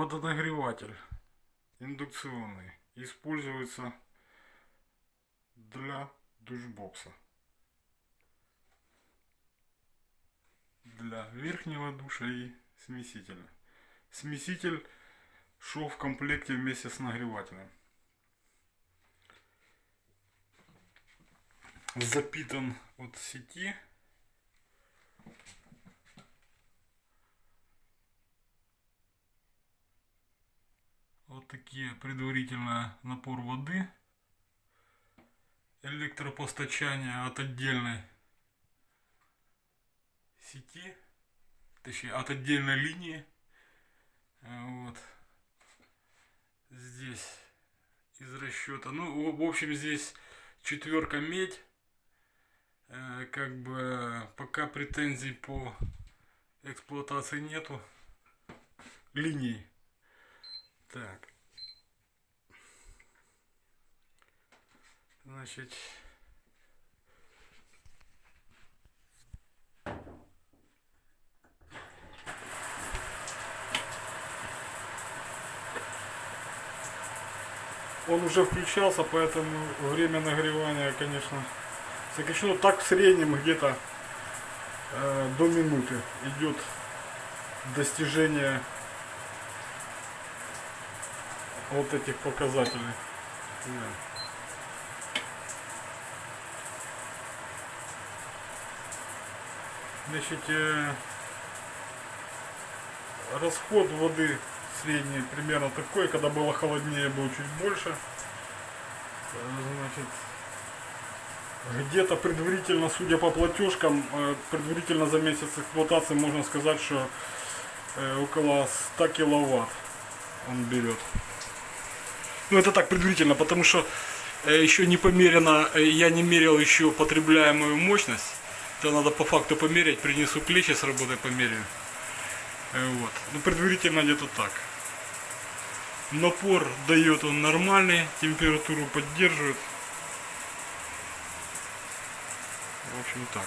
водонагреватель индукционный используется для душбокса. Для верхнего душа и смесителя. Смеситель шел в комплекте вместе с нагревателем. Запитан от сети. Вот такие предварительно напор воды. Электропостачание от отдельной сети. Точнее, от отдельной линии. Э, Вот. Здесь из расчета. Ну, в- общем, здесь четверка медь. Э, Как бы пока претензий по эксплуатации нету. Линий. Так. Значит. Он уже включался, поэтому время нагревания, конечно, сокращено. Так в среднем где-то э, до минуты идет достижение вот этих показателей. Значит, э, расход воды средний примерно такой, когда было холоднее, был чуть больше. Э, Значит, где-то предварительно, судя по платежкам, э, предварительно за месяц эксплуатации можно сказать, что около 100 киловатт он берет. Ну это так предварительно, потому что э, еще не померено, э, я не мерил еще потребляемую мощность. Это надо по факту померить, принесу клещи с работы померяю. Э, Вот. Ну предварительно где-то так. Напор дает он нормальный, температуру поддерживает. В общем так.